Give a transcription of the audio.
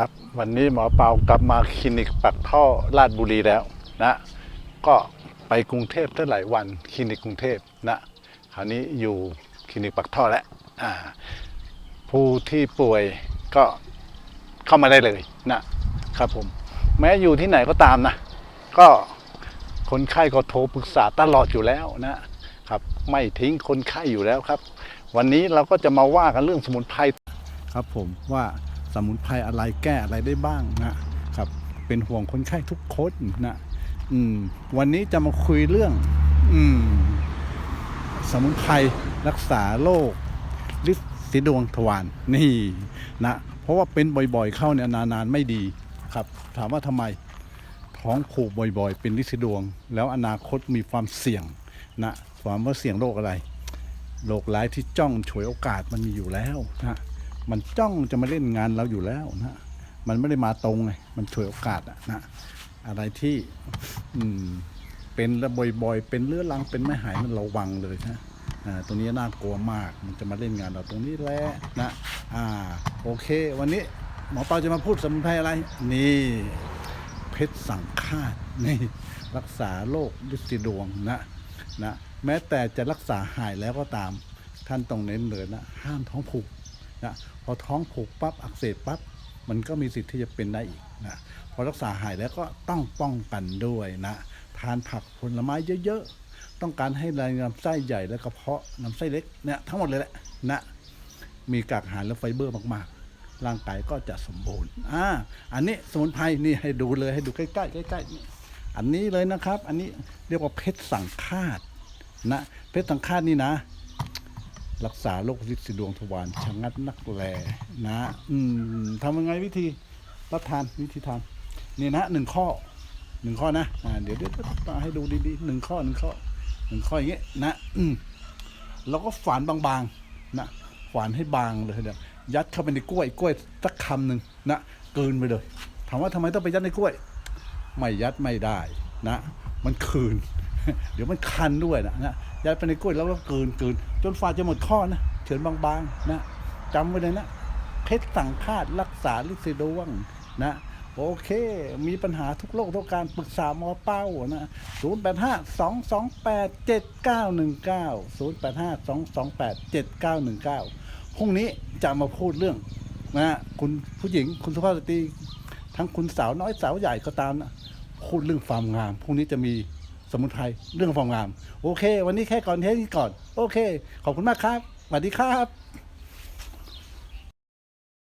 ครับ วันนี้หมอเปากลับมาคลินิกปักท่อลาดบุรีแล้วนะ ก็ไปกรุงเทพตั้งหลายวันคลินิกกรุงเทพนะคราวนี้อยู่คลินิกปักท่อแล้วผู้ที่ป่วยก็เข้ามาได้เลยนะครับผม แม้อยู่ที่ไหนก็ตามนะ ก็คนไข้ก็โทรปรึกษาตลอดอยู่แล้วนะครับ ไม่ทิ้งคนไข้อยู่แล้วครับ วันนี้เราก็จะมาว่ากันเรื่องสมุนไพรครับผมว่า สมุนไพรอะไรแก้อะไรได้บ้างนะครับ เป็นห่วงคนไข้ทุกคนนะอืมวันนี้จะมาคุยเรื่อง อืม สมุนไพรรักษาโรคลิสีดวงทวารนี่นะเพราะว่าเป็นบ่อยๆ เข้าเนี่ยนานๆไม่ดีครับ ถามว่าทำไมท้องผูกบ่อยๆ เป็นลิสีดวง แล้วอนาคตมีความเสี่ยงนะความว่าเสี่ยงโรคอะไรโรคร้ายที่จ้องฉวยโอกาสมันมีอยู่แล้วนะ มันจ้องจะมาเล่นงานเราอยู่แล้วนะมันไม่ได้มาตรงไงมันฉวยโอกาสอะนะอะไรที่อืมเป็นแล้วบ่อยๆ เป็นเรื้อรังเป็นไม่หายมันระวังเลยนะตรงนี้น่ากลัวมากมันจะมาเล่นงานเราตรงนี้แหละนะอ่าโอเค วันนี้หมอเปาจะมาพูดสมุนไพรอะไร นี่ เพชรสังฆาตนี่รักษาโรคลิซิดวงนะนะแม้แต่จะรักษาหายแล้วก็ตามท่านต้องเน้นเลยนะห้ามท้องผูก นะพอท้องผูกปั๊บอักเสบปั๊บมันก็มีสิทธิ์ที่จะเป็นได้อีกนะพอรักษาหายแล้วก็ต้องป้องกันด้วยนะทานผักผลไม้เยอะๆ ต้องการให้ลำไส้ใหญ่และกระเพาะลำไส้เล็กเนี่ยทั้งหมดเลยแหละนะมีกากอาหารและไฟเบอร์มากๆ ร่างกายก็จะสมบูรณ์อ่าอันนี้สมุนไพรนี่ให้ดูเลยให้ดูใกล้ๆใกล้ๆนี่อันนี้เลยนะครับ อันนี้เรียกว่าเพชรสังฆาตนะเพชรสังฆาตนี่นะ รักษาโรคฤทธิ์สีดวงทวารชะงัดนักแลนะ อืมทำยังไงวิธีรับทานวิธีทานนี่นะหนึ่งข้อหนึ่งข้อนะอ่าเดี๋ยวเดี๋ยวเดี๋ยวให้ดูดีๆหนึ่งข้อหนึ่งข้อหนึ่งข้ออย่างเงี้ยนะ อืมเราก็ฝานบางๆนะฝานให้บางเลยเดี๋ยวยัดเข้าไปในกล้วยกล้วยสักคำหนึ่งนะเกินไปเลยถามว่าทำไมต้องไปยัดในกล้วย ไม่ยัดไม่ได้นะ มันคืน เดี๋ยวมันคันด้วยนะนะยัดไปในกล้วยแล้วก็เกินเกินจนฝาจะหมดข้อนะเฉือนบางๆนะจำไว้เลยนะเพชรสังฆาตรักษาลิซิดวงนะโอเค มีปัญหาทุกโรคทุกการปรึกษาหมอเป้านะ0 8 5 2 2 8 7 9 1 9 0 8 5 2 2 8 7 9 1 9พรุ่งนี้จะมาพูดเรื่องนะคุณผู้หญิงคุณสุภาพสตรีทั้งคุณสาวน้อยสาวใหญ่ก็ตามนะพูดเรื่องความงามพรุ่งนี้จะมี สมุนไพรเรื่องความงาม โอเค วันนี้แค่ก่อนแค่นี้ก่อน โอเค ขอบคุณมากครับสวัสดีครับ